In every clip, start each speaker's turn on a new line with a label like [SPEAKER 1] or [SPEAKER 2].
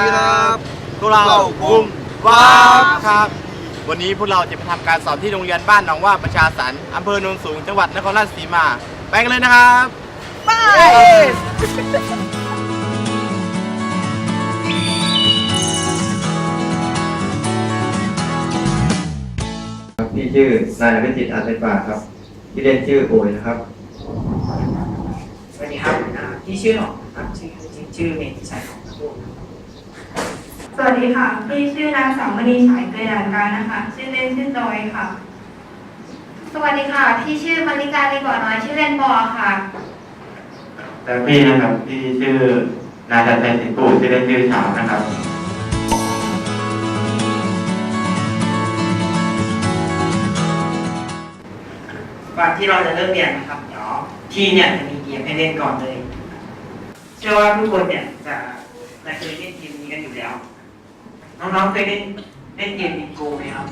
[SPEAKER 1] ดีครับ
[SPEAKER 2] พวกเรา
[SPEAKER 1] เรา
[SPEAKER 2] กลุ่มว้าบครับ วันนี้พวกเราจะไปทำการสอนที่โรงเรียนบ้านหนองว่าประชาสรรค์อำเภอโนนสูงจังหวัดนครราชสีมา ไปกันเลยนะครับไป
[SPEAKER 3] ครับพี่ชื่อนายอภิจิตอาเซปาครับที่อเล่นชื่อโอยนะครับ
[SPEAKER 4] สวัสดีครับอ่าพี่ชื่อหนองครับชื่อจริงชื่อเมธิชัยของครับผม
[SPEAKER 5] สวัสดีค่ะ พี่ชื่อนางสาวมณีฉายเกยด่านการนะคะ ชื่อเล่นชื่อจอยค่ะ สวัสดีค่ะ พี่ชื่อมาริกาลีบ่อน้อย ชื่อเล่นบอค่ะ
[SPEAKER 3] แต่พี่นะครับพี่ชื่อนายจันทร์สิงห์ปู่ที่อเล่นชื่อฉาวนะครับ
[SPEAKER 4] ก่อนที่เราจะเริ่มเรียนนะครับเดี๋ยวพี่เนี่ยจะมีเกมให้เล่นก่อนเลย เชื่อว่าทุกคนเนี่ยจะจะเคยเล่นเกมนี้กันอยู่แล้ว น้องๆเคยเล่นเล่นเกมบิงโกไหมครับ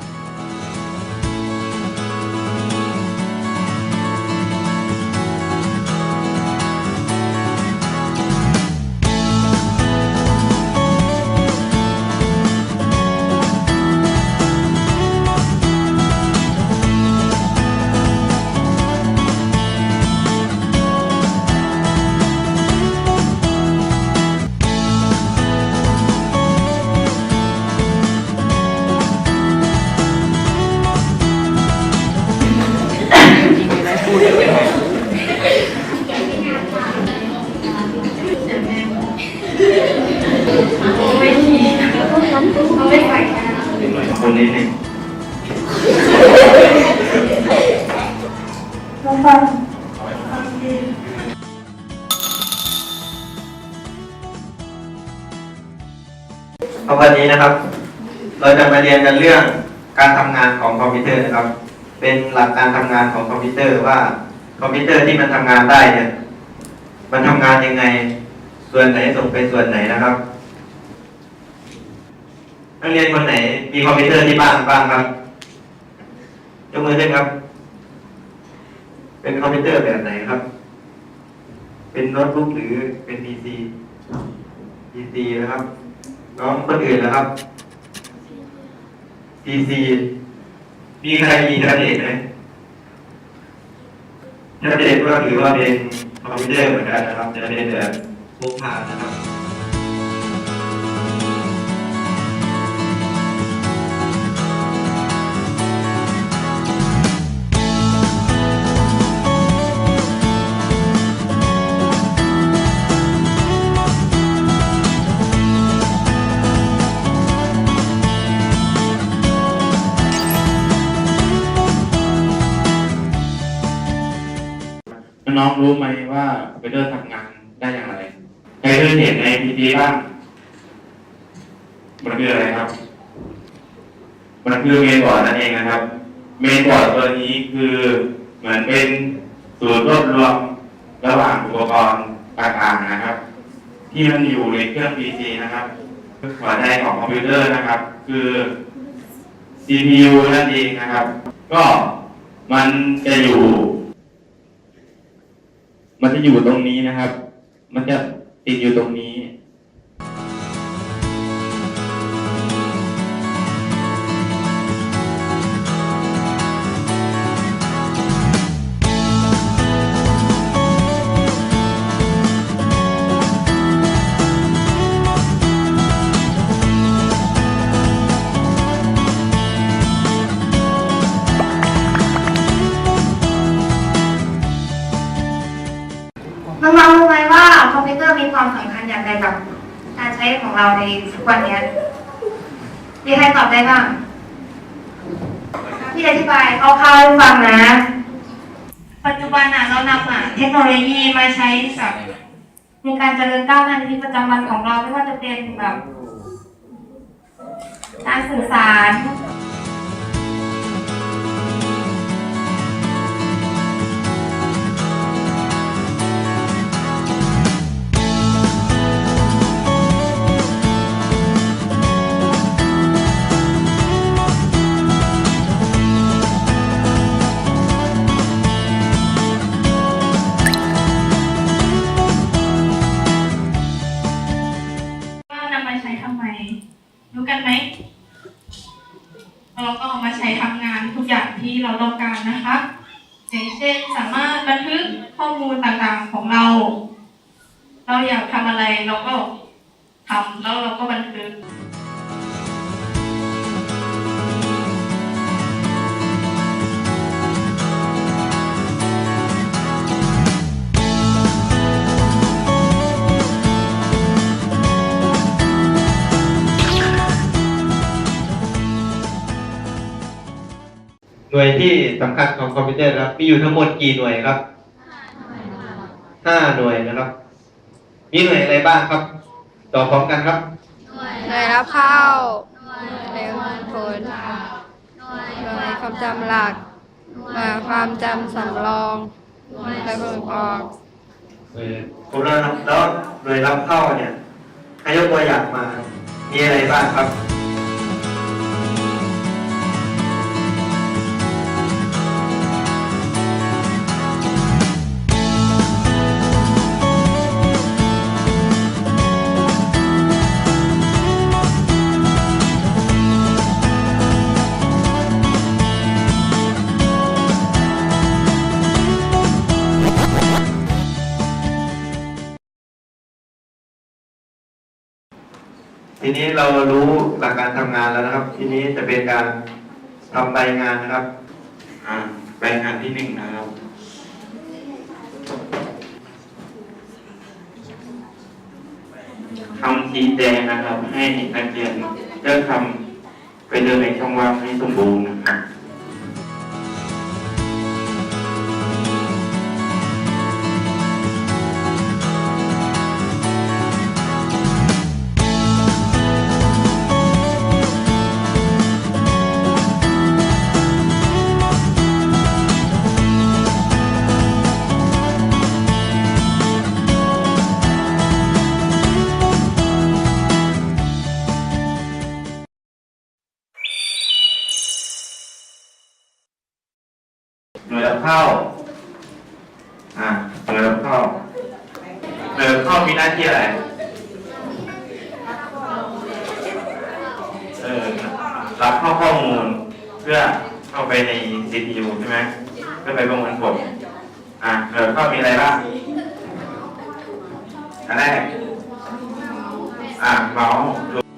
[SPEAKER 3] คนนี้นี่
[SPEAKER 5] ลองฟัง
[SPEAKER 3] วันนี้นะครับ เราจะมาเรียนกันเรื่องการทำงานของคอมพิวเตอร์นะครับ เป็นหลักการทำงานของคอมพิวเตอร์ว่าคอมพิวเตอร์ที่มันทำงานได้เนี่ย มันทำงานยังไง ส่วนไหนส่งไปส่วนไหนนะครับ นักเรียนคนไหน มีคอมพิวเตอร์ที่บ้านบ้างครับยกมือขึ้นครับ เป็นคอมพิวเตอร์แบบไหนครับ เป็นโน้ตบุ๊กหรือเป็น PC PC นะครับ น้องคนอื่นนะครับ PC มีใครมีอินเทอร์เน็ตไหมอินเทอร์เน็ตก็ถือว่าเป็นคอมพิวเตอร์เหมือนกันนะครับจะเป็นแบบพกพานะครับ
[SPEAKER 6] น้องรู้ไหมว่าคอมพิวเตอร์ทำงานได้อย่างไรใครเคยเห็นในพีซีบ้างมันคืออะไรครับ มันคือเมนบอร์ดนั่นเองนะครับ เมนบอร์ดตัวนี้คือเหมือนเป็นศูนย์รวบรวมระหว่างอุปกรณ์ต่างๆนะครับ ที่มันอยู่ในเครื่อง PC นะครับหัวใจของคอมพิวเตอร์นะครับ คือ CPU นั่นเองนะครับ ก็มันจะอยู่ มันจะอยู่ตรงนี้นะครับ มันจะติดอยู่ตรงนี้
[SPEAKER 5] น้องๆรู้ไหมว่าคอมพิวเตอร์มีความสำคัญอย่างไรกับการใช้ของเราในทุกวันนี้มีใครตอบได้บ้างพี่อธิบายคร่าวๆให้ฟังนะ ปัจจุบันอะเรานำอะเทคโนโลยีมาใช้กับในการเจริญก้าวหน้าในชีวิตประจำวันของเราไม่ว่าจะเป็นแบบการสื่อสาร เช่น สามารถบันทึกข้อมูลต่างๆของเรา เราอยากทำอะไรเราก็ทำแล้วเราก็บันทึก
[SPEAKER 3] หน่วยที่สำคัญของคอมพิวเตอร์ครับ มีอยู่ทั้งหมดกี่หน่วยครับห้าหน่วยนะครับ มีหน่วยอะไรบ้างครับตอบพร้อมกันครับ
[SPEAKER 1] หน่วยรับเข้าหน่วยผลหน่วยความจำหลักหน่วยความจำสำรองหน่วยผลออก
[SPEAKER 3] เออผมแล้วนะครับแล้วหน่วยรับเข้าเนี่ยให้ยกตัวอย่างมา มีอะไรบ้างครับ นี้เรารู้หลักการทำงานแล้วนะครับ ทีนี้จะเป็นการทำใบงานนะครับ
[SPEAKER 6] อ่าใบงานที่หนึ่งนะครับคำชี้แจงนะครับ ให้นักเรียนเลือกคำไปเดินในช่องว่างให้สมบูรณ์นะครับ รับเข้าข้อมูลเพื่อเข้าไปใน CPU ใช่ไหมเพื่อไปประมวลผลอ่าหน่วยรับเข้ามีอะไรบ้างอันแรกอ่าเมาส์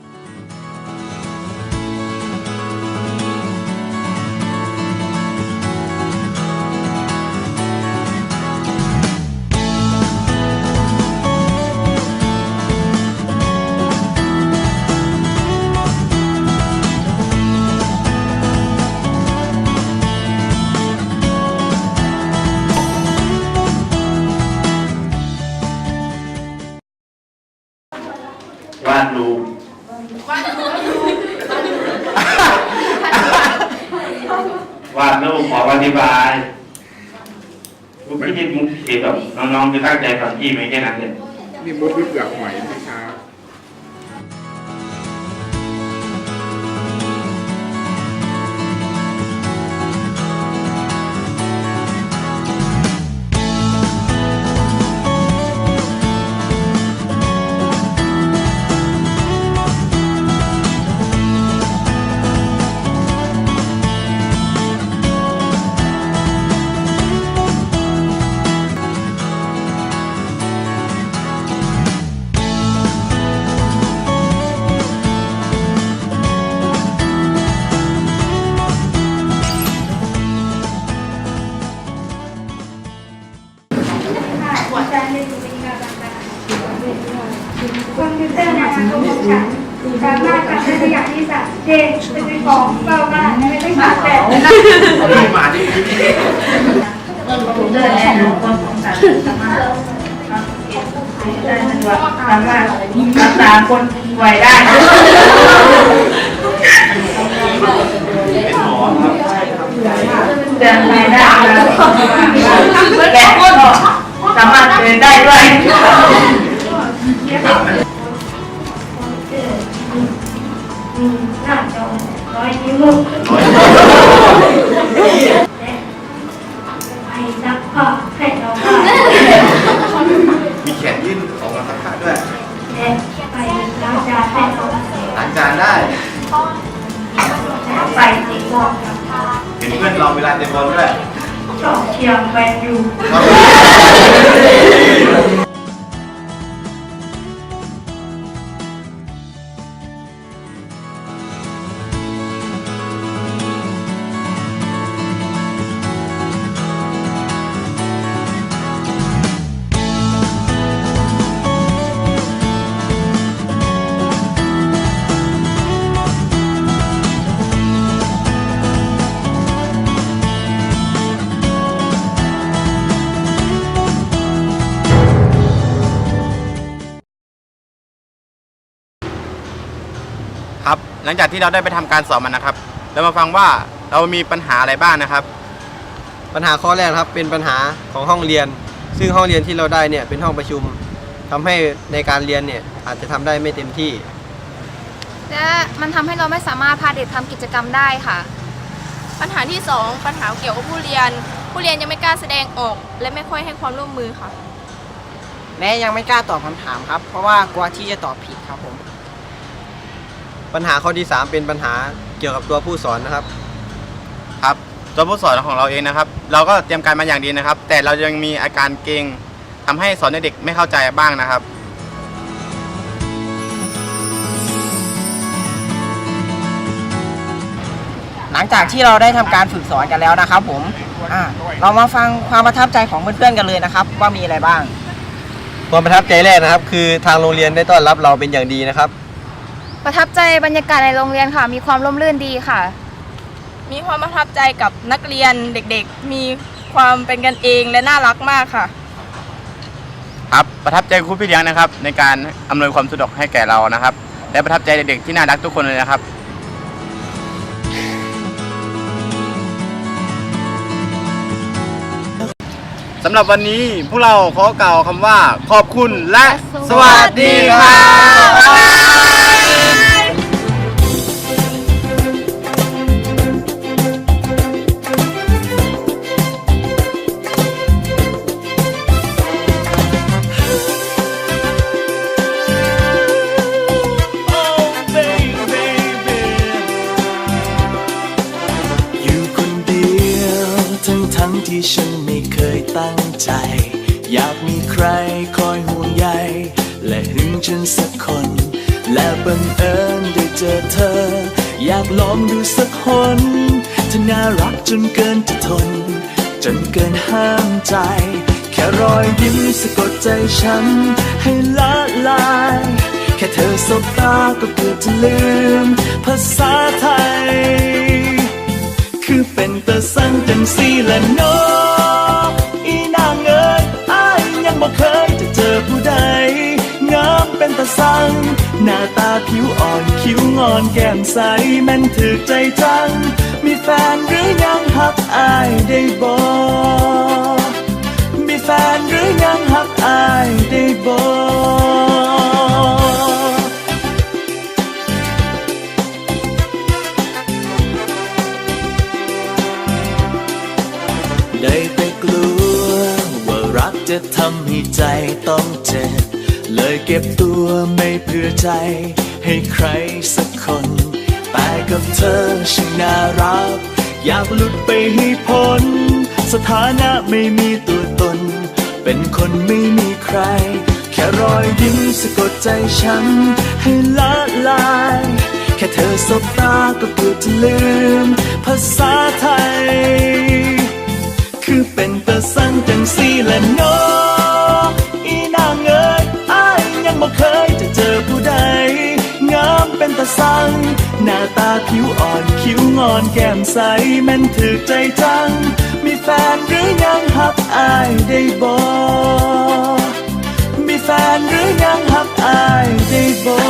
[SPEAKER 6] กี้ไหมแค่นั้นเนี่ย
[SPEAKER 7] นี่มุกหรื
[SPEAKER 5] อเปล่า ขาดแต่
[SPEAKER 2] หมาดิ
[SPEAKER 8] คอมพิวเตอร์ในอนาคตของฉันสามารถได้สะดวกสามารถรักษาคนป่วยได้
[SPEAKER 2] เป็นหมอครับ
[SPEAKER 8] เดินไปได้และก็สามารถเดินได้ด้วย
[SPEAKER 5] มีหน้าจอร้อยนิ้ว และไปซักผ้าให้เราได้
[SPEAKER 2] มีแขนยื่นของมาสักผ้าด้วย
[SPEAKER 5] และไปล้างจานให้เราได้
[SPEAKER 2] ล้างจานได้
[SPEAKER 5] และไปตีกลองกับ
[SPEAKER 2] เห็นเพื่อนเราเวลาจะตะบอลด้วย
[SPEAKER 8] สองเชียงแมนยู
[SPEAKER 2] หลังจากที่เราได้ไปทำการสอบมันนะครับ เรามาฟังว่าเรามีปัญหาอะไรบ้างนะครับ
[SPEAKER 9] ปัญหาข้อแรกนะครับเป็นปัญหาของห้องเรียน ซึ่งห้องเรียนที่เราได้เนี่ยเป็นห้องประชุมทำให้ในการเรียนเนี่ยอาจจะทำได้ไม่เต็มที่
[SPEAKER 1] และมันทำให้เราไม่สามารถพาเด็กทำกิจกรรมได้ค่ะ
[SPEAKER 10] ปัญหาที่ 2 ปัญหาเกี่ยวกับผู้เรียน ผู้เรียนยังไม่กล้าแสดงออก และไม่ค่อยให้ความร่วมมือค่ะ
[SPEAKER 11] แม้ยังไม่กล้าตอบคำถามครับ เพราะว่ากลัวที่จะตอบผิดครับผม
[SPEAKER 9] ปัญหาข้อที่ 3 เป็นปัญหาเกี่ยวกับตัวผู้สอนนะครับ
[SPEAKER 2] ครับตัวผู้สอนของเราเองนะครับ เราก็เตรียมการมาอย่างดีนะครับ แต่เรายังมีอาการเกรงทำให้สอนเด็กๆไม่เข้าใจบ้างนะครับ
[SPEAKER 11] หลังจากที่เราได้ทำการฝึกสอนกันแล้วนะครับ ผมอ่าเรามาฟังความประทับใจของเพื่อนๆกันเลยนะครับว่ามีอะไรบ้าง
[SPEAKER 9] ความประทับใจแรกนะครับ คือทางโรงเรียนได้ต้อนรับเราเป็นอย่างดีนะครับ
[SPEAKER 1] ประทับใจบรรยากาศในโรงเรียนค่ะ มีความร่มรื่นดีค่ะ
[SPEAKER 10] มีความประทับใจกับนักเรียนเด็กๆ มีความเป็นกันเองและน่ารักมากค่ะ
[SPEAKER 2] ครับประทับใจครูพี่เลี้ยงนะครับ ในการอำนวยความสะดวกให้แก่เรานะครับ และประทับใจเด็กๆที่น่ารักทุกคนเลยนะครับ สำหรับวันนี้พวกเราขอกล่าวคำว่าขอบคุณและสวัสดีครับ
[SPEAKER 12] อยากลองดูสักคนเธอน่ารักจนเกินจะทน จนเกินห้ามใจ แค่รอยยิ้มสะกดใจฉัน ให้ละลาย แค่เธอสบตาก็เกือบจะลืม ภาษาไทย คือเป็นตาสั่งจังสีละเน้ออีนางเอ๋ยอายยังบ่เคย สัง หน้าตาผิวอ่อนคิ้วงอนแก้มใสแม่นถือใจจัง มีแฟนหรือยังหักอายได้บ่มีแฟนหรือยังหักอายได้บ่ได้แต่กลัว ว่ารักจะทำให้ใจต้องเจ็บ เลยเก็บตัว ไม่เพื่อใจ ให้ใครสักคน แต่กับเธอช่างน่ารัก อยากหลุดไปให้พ้น สถานะไม่มีตัวตน เป็นคนไม่มีใคร แค่รอยยิ้มสะกดใจฉัน ให้ละลาย แค่เธอสบตาก็เกือบจะลืม ภาษาไทย คือเป็นตาสั่งจังสีและเน้อัง หน้าตาผิวอ่อนคิ้วงอนแก้มใสแม่นถือใจจัง มีแฟนหรือยังฮับอายได้บอมีแฟนหรือยังฮับอายได้บอ